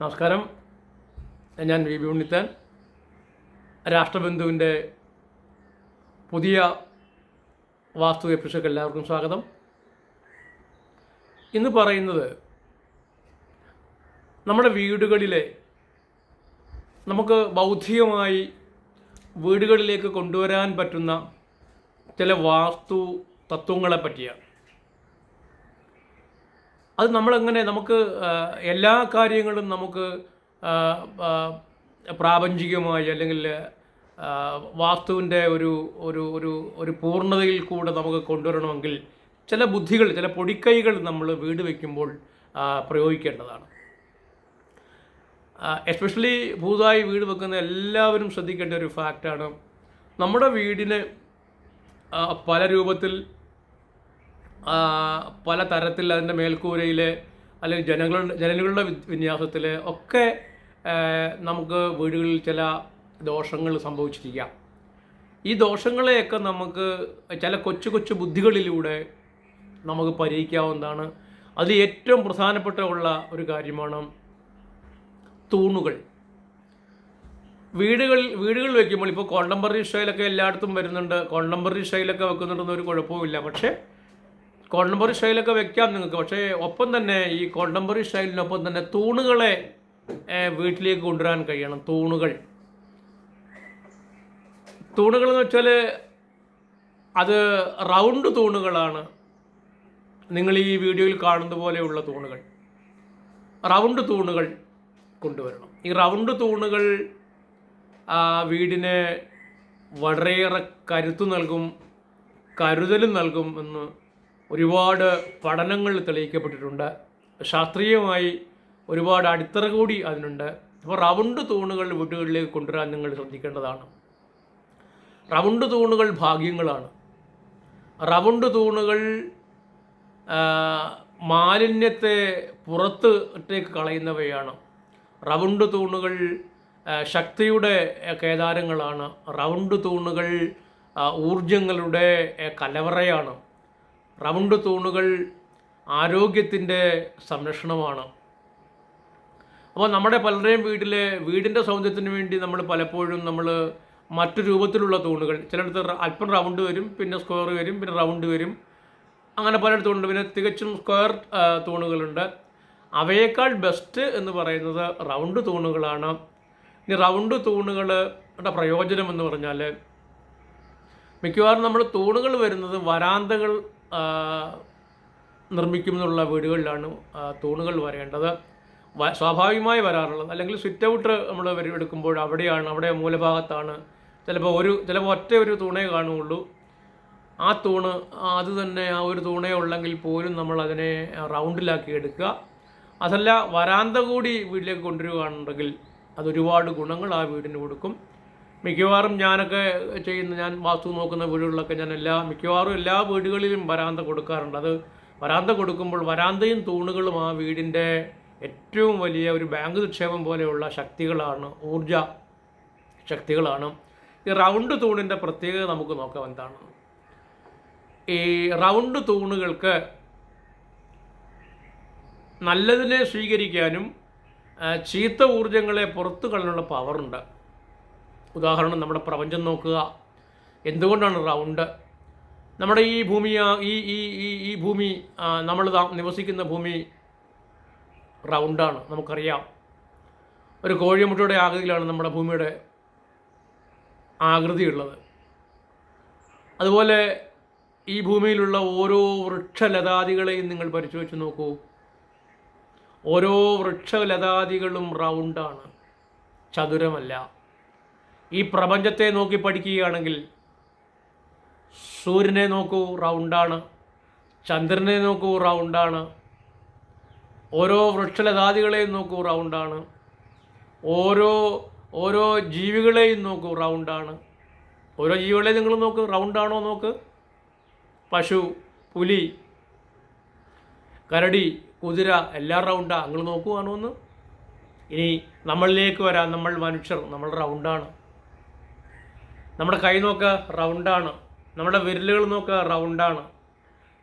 നമസ്കാരം. ഞാൻ V. B Unnithan. രാഷ്ട്രബന്ധുവിന്റെ പുതിയ വാസ്തു എപ്പിസോഡ് എല്ലാവർക്കും സ്വാഗതം. ഇന്ന് പറയുന്നത് നമ്മുടെ വീടുകളിലെ നമുക്ക് ബൗദ്ധികമായി വീടുകളിലേക്ക് കൊണ്ടുവരാൻ പറ്റുന്ന ചില വാസ്തു തത്വങ്ങളെ പറ്റിയാണ്. അത് നമ്മളെങ്ങനെ നമുക്ക് എല്ലാ കാര്യങ്ങളും നമുക്ക് പ്രാപഞ്ചികമായി അല്ലെങ്കിൽ വാസ്തുവിന്റെ ഒരു ഒരു ഒരു ഒരു പൂർണതയിൽ കൂടെ നമുക്ക് കൊണ്ടുവരണമെങ്കിൽ ചില ബുദ്ധികൾ ചില പൊടിക്കൈകൾ നമ്മൾ വീട് വയ്ക്കുമ്പോൾ പ്രയോഗിക്കേണ്ടതാണ്. എസ്പെഷ്യലി പുതുതായി വീട് വെക്കുന്ന എല്ലാവരും ശ്രദ്ധിക്കേണ്ട ഒരു ഫാക്റ്റാണ് നമ്മുടെ വീടിന് പല രൂപത്തിൽ പല തരത്തിൽ അതിന്റെ മേൽക്കൂരയിൽ അല്ലെങ്കിൽ ജനങ്ങളുടെ ജനലുകളുടെ വിന്യാസത്തിൽ ഒക്കെ നമുക്ക് വീടുകളിൽ ചില ദോഷങ്ങൾ സംഭവിച്ചിരിക്കാം. ഈ ദോഷങ്ങളെയൊക്കെ നമുക്ക് ചില കൊച്ചു കൊച്ചു ബുദ്ധികളിലൂടെ നമുക്ക് പരിഹരിക്കാവുന്നതാണ്. അതിൽ ഏറ്റവും പ്രധാനപ്പെട്ട ഉള്ള ഒരു കാര്യമാണ് തൂണുകൾ. വീടുകളിൽ വീടുകളിൽ വെക്കുമ്പോൾ ഇപ്പോൾ കോണ്ടംപററി സ്റ്റൈലൊക്കെ എല്ലായിടത്തും വരുന്നുണ്ട്. കോണ്ടംപററി സ്റ്റൈലൊക്കെ വെക്കുന്നുണ്ടെന്നൊരു കുഴപ്പവും ഇല്ല പക്ഷേ കോണ്ടംപററി സ്റ്റൈലൊക്കെ വെക്കാം നിങ്ങൾക്ക്. പക്ഷേ ഒപ്പം തന്നെ ഈ കോണ്ടംപററി സ്റ്റൈലിനൊപ്പം തന്നെ തൂണുകളെ വീട്ടിലേക്ക് കൊണ്ടുവരാൻ കഴിയണം. തൂണുകൾ. തൂണുകൾ എന്ന് വെച്ചാൽ അത് റൗണ്ട് തൂണുകളാണ്. നിങ്ങൾ ഈ വീഡിയോയിൽ കാണുന്ന പോലെയുള്ള തൂണുകൾ. റൗണ്ട് തൂണുകൾ കൊണ്ടുവരണം. ഈ റൗണ്ട് തൂണുകൾ വീടിനെ വളരെയേറെ കരുത്ത് നൽകും കരുതലും നൽകും എന്ന് ഒരുപാട് പഠനങ്ങൾ തെളിയിക്കപ്പെട്ടിട്ടുണ്ട്. ശാസ്ത്രീയമായി ഒരുപാട് അടിത്തറ കൂടി അതിനുണ്ട്. അപ്പോൾ റൗണ്ട് തൂണുകൾ വീടുകളിലേക്ക് കൊണ്ടുവരാൻ നിങ്ങൾ ശ്രദ്ധിക്കേണ്ടതാണ്. റൗണ്ട് തൂണുകൾ ഭാഗ്യങ്ങളാണ്. റൗണ്ട് തൂണുകൾ മാലിന്യത്തെ പുറത്തേക്ക് കളയുന്നവയാണ്. റൗണ്ട് തൂണുകൾ ശക്തിയുടെ കേദാരങ്ങളാണ്. റൗണ്ട് തൂണുകൾ ഊർജങ്ങളുടെ കലവറയാണ്. റൗണ്ട് തൂണുകൾ ആരോഗ്യത്തിന്റെ സംരക്ഷണമാണ്. അപ്പോൾ നമ്മുടെ പലരുടെയും വീട്ടിലെ വീടിന്റെ സൗന്ദര്യത്തിന് വേണ്ടി നമ്മൾ പലപ്പോഴും നമ്മൾ മറ്റു രൂപത്തിലുള്ള തൂണുകൾ ചിലയിടത്ത് അല്പം റൗണ്ട് വരും പിന്നെ സ്ക്വയർ വരും പിന്നെ റൗണ്ട് വരും. അങ്ങനെ പലയിടത്തുണ്ട് പിന്നെ തികച്ചും സ്ക്വയർ തൂണുകളുണ്ട്. അവയേക്കാൾ ബെസ്റ്റ് എന്ന് പറയുന്നത് റൗണ്ട് തൂണുകളാണ്. ഇനി റൗണ്ട് തൂണുകളുടെ പ്രയോജനം എന്ന് പറഞ്ഞാൽ മിക്കവാറും നമ്മൾ തൂണുകൾ വരുന്നത് വരാന്തകൾ നിർമ്മിക്കുമെന്നുള്ള വീടുകളിലാണ് തൂണുകൾ വരേണ്ടത്. സ്വാഭാവികമായി വരാറുള്ളത്. അല്ലെങ്കിൽ സ്വിറ്റ് ഔട്ട് നമ്മൾ എടുക്കുമ്പോൾ അവിടെയാണ് അവിടെ മൂലഭാഗത്താണ്. ചിലപ്പോൾ ഒരു ചിലപ്പോൾ ഒറ്റ ഒരു തൂണേ കാണുകയുള്ളൂ. ആ തൂണ് അത് തന്നെ ആ ഒരു തൂണേ ഉള്ളെങ്കിൽ പോലും നമ്മൾ അതിനെ റൗണ്ടിലാക്കി എടുക്കുക. അതല്ല വരാന്ത കൂടി വീട്ടിലേക്ക് കൊണ്ടുവരികയാണെന്നുണ്ടെങ്കിൽ അതൊരുപാട് ഗുണങ്ങൾ ആ വീടിന് കൊടുക്കും. മിക്കവാറും ഞാനൊക്കെ ചെയ്യുന്ന ഞാൻ വാസ്തു നോക്കുന്ന വീടുകളിലൊക്കെ ഞാൻ എല്ലാ മിക്കവാറും എല്ലാ വീടുകളിലും വരാന്ത കൊടുക്കാറുണ്ട്. അത് വരാന്ത കൊടുക്കുമ്പോൾ വരാന്തയും തൂണുകളും ആ വീടിന്റെ ഏറ്റവും വലിയ ഒരു ബാങ്ക് നിക്ഷേപം പോലെയുള്ള ശക്തികളാണ് ഊർജ ശക്തികളാണ്. ഈ റൗണ്ട് തൂണിന്റെ പ്രത്യേകത നമുക്ക് നോക്കാം എന്താണ്. ഈ റൗണ്ട് തൂണുകൾക്ക് നല്ലതിനെ സ്വീകരിക്കാനും ചീത്ത ഊർജങ്ങളെ പുറത്തു കളയാനുള്ള പവറുണ്ട് ഉദാഹരണം നമ്മുടെ പ്രപഞ്ചം നോക്കുക. എന്തുകൊണ്ടാണ് റൗണ്ട്? നമ്മുടെ ഈ ഭൂമി ഈ ഈ ഈ ഈ ഭൂമി നമ്മൾ നിവസിക്കുന്ന ഭൂമി റൗണ്ടാണ് നമുക്കറിയാം. ഒരു കോഴിമുട്ടയുടെ ആകൃതിയിലാണ് നമ്മുടെ ഭൂമിയുടെ ആകൃതിയുള്ളത്. അതുപോലെ ഈ ഭൂമിയിലുള്ള ഓരോ വൃക്ഷലതാദികളെയും നിങ്ങൾ പരിശോധിച്ച് നോക്കൂ. ഓരോ വൃക്ഷലതാദികളും റൗണ്ടാണ്. ചതുരമല്ല. ഈ പ്രപഞ്ചത്തെ നോക്കി പഠിക്കുകയാണെങ്കിൽ സൂര്യനെ നോക്കൂ റൗണ്ടാണ്. ചന്ദ്രനെ നോക്കൂ റൗണ്ടാണ്. ഓരോ വൃക്ഷലതാദികളെയും നോക്കൂ റൗണ്ടാണ്. ഓരോ ഓരോ ജീവികളെയും നോക്കൂ റൗണ്ടാണ്. ഓരോ ജീവികളെയും നിങ്ങൾ നോക്ക് റൗണ്ടാണോ നോക്ക്? പശു പുലി കരടി കുതിര എല്ലാം റൗണ്ടാണ് നിങ്ങൾ നോക്കുവാണോ ഒന്ന്? ഇനി നമ്മളിലേക്ക് വരാം. നമ്മൾ മനുഷ്യർ നമ്മൾ റൗണ്ടാണ്. നമ്മുടെ കൈ നോക്കുക റൗണ്ടാണ്. നമ്മുടെ വിരലുകൾ നോക്കുക റൗണ്ടാണ്.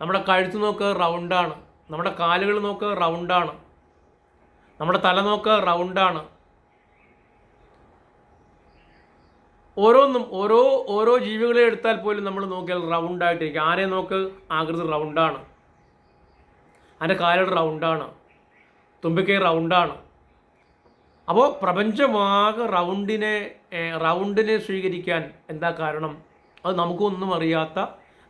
നമ്മുടെ കഴുത്ത് നോക്കുക റൗണ്ടാണ്. നമ്മുടെ കാലുകൾ നോക്കുക റൗണ്ടാണ്. നമ്മുടെ തല നോക്കുക റൗണ്ടാണ്. ഓരോന്നും ഓരോ ഓരോ ജീവികളെ എടുത്താൽ പോലും നമ്മൾ നോക്കിയാൽ റൗണ്ടായിട്ടിരിക്കും. ആരെ നോക്ക്? ആകൃതി റൗണ്ടാണ്. അതിന്റെ കാലുകൾ റൗണ്ടാണ്. തുമ്പിക്കൈ റൗണ്ടാണ്. അപ്പോൾ പ്രപഞ്ചമാകെ റൗണ്ടിനെ റൗണ്ടിനെ സ്വീകരിക്കാൻ എന്താ കാരണം? അത് നമുക്കൊന്നും അറിയാത്ത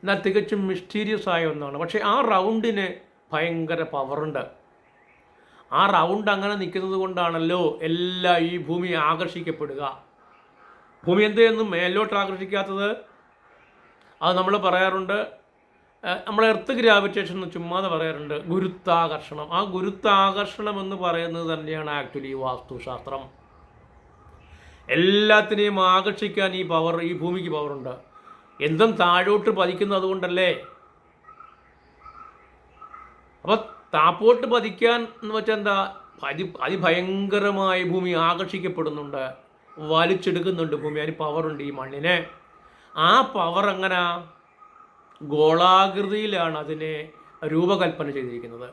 എന്നാൽ തികച്ചും മിസ്റ്റീരിയസ് ആയ ഒന്നാണ്. പക്ഷേ ആ റൗണ്ടിന് ഭയങ്കര പവറുണ്ട് ആ റൗണ്ട് അങ്ങനെ നിൽക്കുന്നത് കൊണ്ടാണല്ലോ എല്ലാ ഈ ഭൂമി ആകർഷിക്കപ്പെടുക. ഭൂമി എന്തെന്നും മേലോട്ട് ആകർഷിക്കാത്തത്. അത് നമ്മൾ പറയാറുണ്ട്. നമ്മൾ എർത്ത് ഗ്രാവിറ്റേഷൻ എന്ന് ചുമ്മാതെ പറയാറുണ്ട്. ഗുരുത്താകർഷണം ആ ഗുരുത്താകർഷണം എന്ന് പറയുന്നത് തന്നെയാണ് ആക്ച്വലി വാസ്തുശാസ്ത്രം. എല്ലാത്തിനെയും ആകർഷിക്കാൻ ഈ പവർ ഈ ഭൂമിക്ക് പവറുണ്ട് എന്തും താഴോട്ട് പതിക്കുന്നത് അതുകൊണ്ടല്ലേ അപ്പോൾ താപ്പോട്ട് പതിക്കാൻ എന്ന് വെച്ചാൽ എന്താ? അതി അതിഭയങ്കരമായ ഭൂമി ആകർഷിക്കപ്പെടുന്നുണ്ട്. വലിച്ചെടുക്കുന്നുണ്ട് ഭൂമി. അതിന് പവറുണ്ട് ഈ മണ്ണിന്. ആ പവർ എങ്ങനെ ഗോളാകൃതിയിലാണ് അതിനെ രൂപകൽപ്പന ചെയ്തിരിക്കുന്നത്.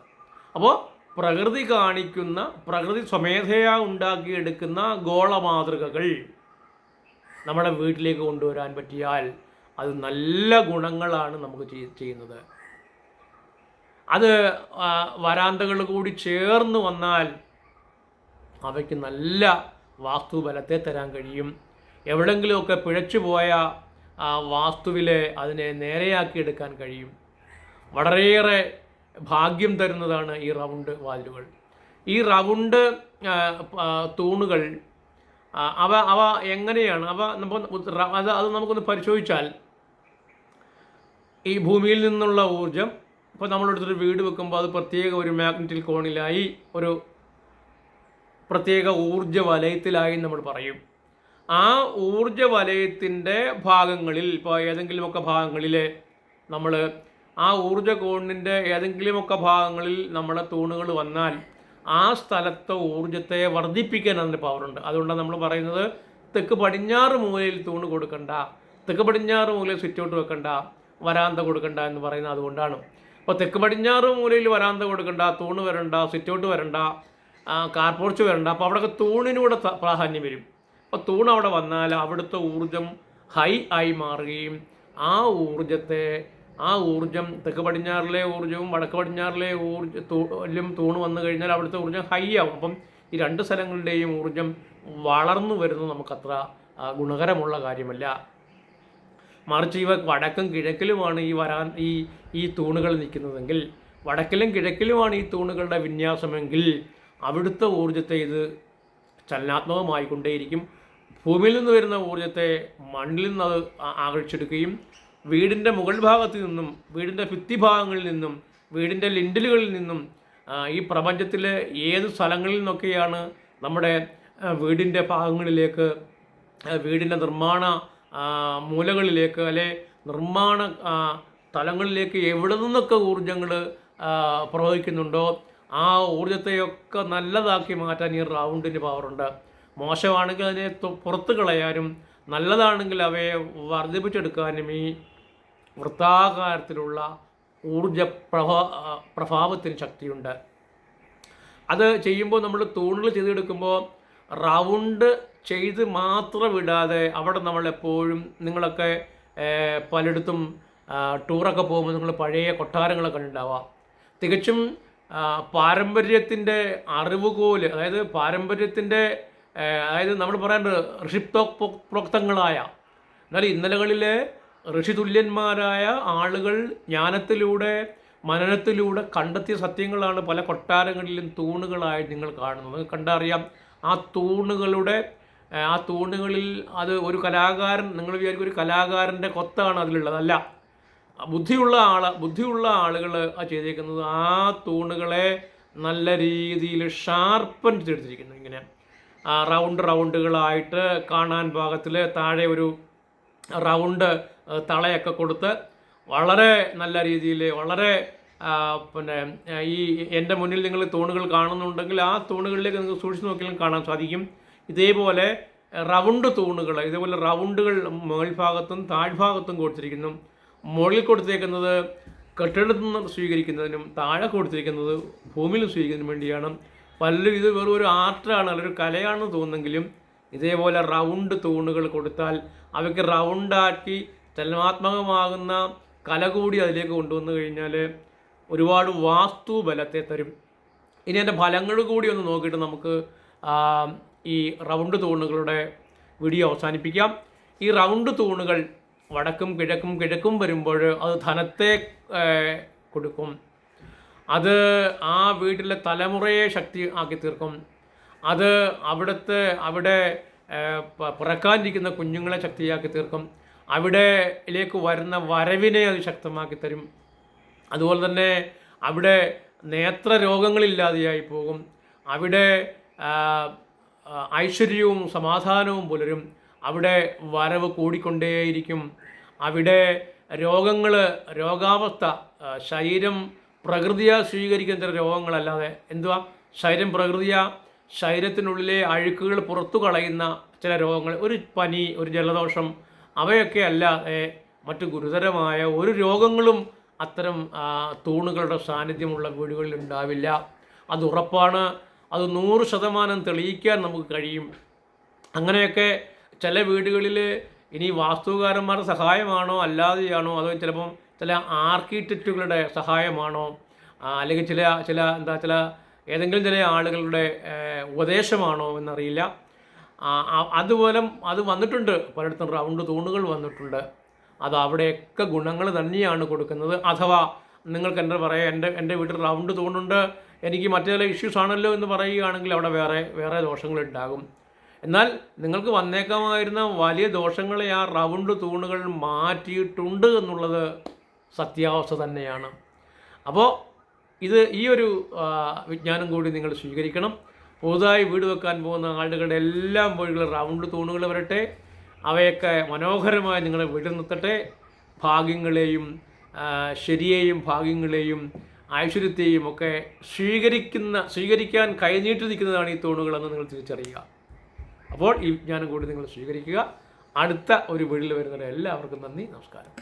അപ്പോൾ പ്രകൃതി കാണിക്കുന്ന പ്രകൃതി സ്വമേധയാ ഉണ്ടാക്കിയെടുക്കുന്ന ഗോളമാതൃകകൾ നമ്മുടെ വീട്ടിലേക്ക് കൊണ്ടുവരാൻ പറ്റിയാൽ അത് നല്ല ഗുണങ്ങളാണ് നമുക്ക് ചെയ്യുന്നത്. അത് വരാന്തകൾ കൂടി ചേർന്ന് വന്നാൽ അവയ്ക്ക് നല്ല വാസ്തുബലത്തെ തരാൻ കഴിയും. എവിടെങ്കിലുമൊക്കെ പിഴച്ചു പോയ വാസ്തുവിലെ അതിനെ നേരെയാക്കിയെടുക്കാൻ കഴിയും. വളരെയേറെ ഭാഗ്യം തരുന്നതാണ് ഈ റൗണ്ട് വാതിലുകൾ. ഈ റൗണ്ട് തൂണുകൾ അവ അവ എങ്ങനെയാണ്? അവ നമുക്ക് അത് അത് നമുക്കൊന്ന് പരിശോധിച്ചാൽ ഈ ഭൂമിയിൽ നിന്നുള്ള ഊർജം ഇപ്പോൾ നമ്മളെടുത്തൊരു വീട് വെക്കുമ്പോൾ അത് പ്രത്യേക ഒരു മാഗ്നറ്റിക് കോണിലായി ഒരു പ്രത്യേക ഊർജ വലയത്തിലായി നമ്മൾ പറയും. ആ ഊർജ വലയത്തിന്റെ ഭാഗങ്ങളിൽ ഇപ്പോൾ ഏതെങ്കിലുമൊക്കെ ഭാഗങ്ങളിൽ നമ്മൾ ആ ഊർജ കോണിന്റെ ഏതെങ്കിലുമൊക്കെ ഭാഗങ്ങളിൽ നമ്മുടെ തൂണുകൾ വന്നാൽ ആ സ്ഥലത്തെ ഊർജത്തെ വർദ്ധിപ്പിക്കാൻ അതിന് പവറുണ്ട് അതുകൊണ്ടാണ് നമ്മൾ പറയുന്നത് തെക്ക് പടിഞ്ഞാറ് മൂലയിൽ തൂണ് കൊടുക്കണ്ട തെക്ക് പടിഞ്ഞാറ് മൂലയിൽ സ്വിച്ച് ഔട്ട് വെക്കണ്ട വരാന്ത കൊടുക്കണ്ട എന്ന് പറയുന്നത് അതുകൊണ്ടാണ്. അപ്പോൾ തെക്ക് പടിഞ്ഞാറ് മൂലയിൽ വരാന്ത കൊടുക്കണ്ട തൂണ് വരണ്ട സ്വിച്ച് ഔട്ട് വരണ്ട കാർ പോർച്ച് വരണ്ട അപ്പോൾ അവിടെയൊക്കെ തൂണിനൂടെ പ്രാധാന്യം വരും. അപ്പോൾ തൂൺ അവിടെ വന്നാൽ അവിടുത്തെ ഊർജം ഹൈ ആയി മാറുകയും ആ ഊർജത്തെ ആ ഊർജം തെക്ക് പടിഞ്ഞാറിലെ ഊർജവും വടക്ക് പടിഞ്ഞാറിലെ ഊർജ തൂലും തൂണ് വന്നു കഴിഞ്ഞാൽ അവിടുത്തെ ഊർജം ഹൈ ആവും. അപ്പം ഈ രണ്ട് സ്ഥലങ്ങളുടെയും ഊർജം വളർന്നു വരുന്നത് നമുക്കത്ര ഗുണകരമുള്ള കാര്യമല്ല. മറിച്ച് ഇവ വടക്കും കിഴക്കിലുമാണ് ഈ വരാൻ ഈ ഈ തൂണുകൾ നിൽക്കുന്നതെങ്കിൽ വടക്കിലും കിഴക്കിലുമാണ് ഈ തൂണുകളുടെ വിന്യാസമെങ്കിൽ അവിടുത്തെ ഊർജത്തെ ഇത് ചലനാത്മകമായിക്കൊണ്ടേയിരിക്കും. ഭൂമിയിൽ നിന്ന് വരുന്ന ഊർജത്തെ മണ്ണിൽ നിന്ന് അത് ആകർഷിച്ചെടുക്കുകയും വീടിന്റെ മുകൾ ഭാഗത്ത് നിന്നും വീടിന്റെ ഭിത്തിഭാഗങ്ങളിൽ നിന്നും വീടിന്റെ ലിൻഡലുകളിൽ നിന്നും ഈ പ്രപഞ്ചത്തിലെ ഏത് സ്ഥലങ്ങളിൽ നിന്നൊക്കെയാണ് നമ്മുടെ വീടിന്റെ ഭാഗങ്ങളിലേക്ക് വീടിന്റെ നിർമ്മാണ മൂലകളിലേക്ക് അല്ലെ നിർമ്മാണ സ്ഥലങ്ങളിലേക്ക് എവിടെ നിന്നൊക്കെ ഊർജങ്ങൾ പ്രവഹിക്കുന്നുണ്ടോ ആ ഊർജത്തെയൊക്കെ നല്ലതാക്കി മാറ്റാൻ ഈ റൗണ്ടിന് പവറുണ്ട് മോശമാണെങ്കിൽ അതിനെ പുറത്ത് കളയാനും നല്ലതാണെങ്കിൽ അവയെ വർദ്ധിപ്പിച്ചെടുക്കാനും ഈ വൃത്താകാരത്തിലുള്ള ഊർജ പ്രഭാ പ്രഭാവത്തിന് ശക്തിയുണ്ട്. അത് ചെയ്യുമ്പോൾ നമ്മൾ തൂണിൽ ചെയ്തെടുക്കുമ്പോൾ റൗണ്ട് ചെയ്ത് മാത്രം വിടാതെ അവിടെ നമ്മൾ എപ്പോഴും നിങ്ങളൊക്കെ പലയിടത്തും ടൂറൊക്കെ പോകുമ്പോൾ നിങ്ങൾ പഴയ കൊട്ടാരങ്ങളൊക്കെ കണ്ടിട്ടുണ്ടാവാം തികച്ചും പാരമ്പര്യത്തിന്റെ അറിവുകോൽ അതായത് പാരമ്പര്യത്തിന്റെ അതായത് നമ്മൾ പറയേണ്ടത് പ്രോക്തങ്ങളായ എന്നാൽ ഇന്നലകളിലെ ഋഷിതുല്യന്മാരായ ആളുകൾ ജ്ഞാനത്തിലൂടെ മനനത്തിലൂടെ കണ്ടെത്തിയ സത്യങ്ങളാണ് പല കൊട്ടാരങ്ങളിലും തൂണുകളായി നിങ്ങൾ കാണുന്നത്. കണ്ടറിയാം ആ തൂണുകളുടെ ആ തൂണുകളിൽ അത് ഒരു കലാകാരൻ നിങ്ങൾ വിചാരിക്കും ഒരു കലാകാരന്റെ കൊത്താണ് അതിലുള്ളതല്ല ബുദ്ധിയുള്ള ആൾ ബുദ്ധിയുള്ള ആളുകൾ ആ ചെയ്തേക്കുന്നത് ആ തൂണുകളെ നല്ല രീതിയിൽ ഷാർപ്പൻ ചെയ്തെടുത്തിരിക്കുന്നു. ഇങ്ങനെ റൗണ്ട് റൗണ്ടുകളായിട്ട് കാണാൻ പാകത്തിൽ താഴെ ഒരു റൗണ്ട് തളയൊക്കെ കൊടുത്ത് വളരെ നല്ല രീതിയിൽ വളരെ പിന്നെ ഈ എന്റെ മുന്നിൽ നിങ്ങൾ തൂണുകൾ കാണുന്നുണ്ടെങ്കിൽ ആ തൂണുകളിലേക്ക് നിങ്ങൾക്ക് സൂക്ഷിച്ച് നോക്കിയാലും കാണാൻ സാധിക്കും. ഇതേപോലെ റൗണ്ട് തൂണുകൾ ഇതേപോലെ റൗണ്ടുകൾ മേൽഭാഗത്തും താഴ്ഭാഗത്തും കൊടുത്തിരിക്കുന്നു. മുകളിൽ കൊടുത്തേക്കുന്നത് കെട്ടിടത്തിൽ നിന്ന് സ്വീകരിക്കുന്നതിനും താഴെ കൊടുത്തിരിക്കുന്നത് ഭൂമിയിൽ സ്വീകരിക്കുന്നതിനും വേണ്ടിയാണ്. പലരും ഇത് വെറും ഒരു ആർട്ടാണ് അല്ലെങ്കിൽ ഒരു കലയാണെന്ന് തോന്നുന്നെങ്കിലും ഇതേപോലെ റൗണ്ട് തൂണുകൾ കൊടുത്താൽ അവയ്ക്ക് റൗണ്ടാക്കി ചലനാത്മകമാകുന്ന കല കൂടി അതിലേക്ക് കൊണ്ടുവന്നു കഴിഞ്ഞാൽ ഒരുപാട് വാസ്തു ബലത്തെ തരും. ഇനി അതിന്റെ ഫലങ്ങൾ കൂടി ഒന്ന് നോക്കിയിട്ട് നമുക്ക് ഈ റൗണ്ട് തൂണുകളുടെ വീഡിയോ അവസാനിപ്പിക്കാം. ഈ റൗണ്ട് തൂണുകൾ വടക്കും കിഴക്കും കിഴക്കും വരുമ്പോൾ അത് ധനത്തെ കൊടുക്കും. അത് ആ വീട്ടിലെ തലമുറയെ ശക്തി ആക്കി തീർക്കും. അത് അവിടുത്തെ അവിടെ പിറക്കാനിരിക്കുന്ന കുഞ്ഞുങ്ങളെ ശക്തിയാക്കി തീർക്കും. അവിടെയിലേക്ക് വരുന്ന വരവിനെ അത് ശക്തമാക്കി തരും. അതുപോലെ തന്നെ അവിടെ നേത്ര രോഗങ്ങളില്ലാതെയായി പോകും. അവിടെ ഐശ്വര്യവും സമാധാനവും പുലരും. അവിടെ വരവ് കൂടിക്കൊണ്ടേയിരിക്കും. അവിടെ രോഗങ്ങൾ രോഗാവസ്ഥ ശരീരം പ്രകൃതിയാ സ്വീകരിക്കുന്ന രോഗങ്ങളല്ലാതെ എന്തുവാ? ശരീരം പ്രകൃതിയാ ശരീരത്തിനുള്ളിലെ അഴുക്കുകൾ പുറത്തു കളയുന്ന ചില രോഗങ്ങൾ ഒരു പനി ഒരു ജലദോഷം അവയൊക്കെ അല്ലാതെ മറ്റു ഗുരുതരമായ ഒരു രോഗങ്ങളും അത്തരം തൂണുകളുടെ സാന്നിധ്യമുള്ള വീടുകളിൽ ഉണ്ടാവില്ല. അത് ഉറപ്പാണ്. അത് നൂറ് ശതമാനം തെളിയിക്കാൻ നമുക്ക് കഴിയും. അങ്ങനെയൊക്കെ ചില വീടുകളിൽ ഇനി വാസ്തുകാരന്മാരുടെ സഹായമാണോ അല്ലാതെയാണോ അതോ ചിലപ്പം ചില ആർക്കിടെക്റ്റുകളുടെ സഹായമാണോ അല്ലെങ്കിൽ ചില ചില എന്താ ചില ഏതെങ്കിലും ചില ആളുകളുടെ ഉപദേശമാണോ എന്നറിയില്ല. അതുപോലെ അത് വന്നിട്ടുണ്ട്. പലയിടത്തും റൗണ്ട് തൂണുകൾ വന്നിട്ടുണ്ട്. അത് അവിടെയൊക്കെ ഗുണങ്ങൾ തന്നെയാണ് കൊടുക്കുന്നത്. അഥവാ നിങ്ങൾക്ക് എന്റെ പറയാം എന്റെ എന്റെ വീട്ടിൽ റൗണ്ട് തൂണുണ്ട്. എനിക്ക് മറ്റു ചില ഇഷ്യൂസ് ആണല്ലോ എന്ന് പറയുകയാണെങ്കിൽ അവിടെ വേറെ വേറെ ദോഷങ്ങളുണ്ടാകും എന്നാൽ നിങ്ങൾക്ക് വന്നേക്കാമായിരുന്ന വലിയ ദോഷങ്ങളെ ആ റൗണ്ട് തൂണുകൾ മാറ്റിയിട്ടുണ്ട് എന്നുള്ളത് സത്യാവസ്ഥ തന്നെയാണ്. അപ്പോൾ ഇത് ഈ ഒരു വിജ്ഞാനം കൂടി നിങ്ങൾ സ്വീകരിക്കണം. പുതുതായി വീട് വെക്കാൻ പോകുന്ന ആളുകളുടെ എല്ലാം വഴികൾ റൗണ്ട് തൂണുകൾ വരട്ടെ. അവയൊക്കെ മനോഹരമായി നിങ്ങളെ വീട്ടിൽ നിർത്തട്ടെ. ഭാഗ്യങ്ങളെയും ശരിയെയും ഭാഗ്യങ്ങളെയും ഐശ്വര്യത്തെയും ഒക്കെ സ്വീകരിക്കുന്ന സ്വീകരിക്കാൻ കൈനീട്ടി നിൽക്കുന്നതാണ് ഈ തൂണുകളെന്ന് നിങ്ങൾ തിരിച്ചറിയുക. അപ്പോൾ ഈ വിജ്ഞാനം കൂടി നിങ്ങൾ സ്വീകരിക്കുക. അടുത്ത ഒരു വീട്ടിൽ വരുന്നവരെ എല്ലാവർക്കും നന്ദി നമസ്കാരം.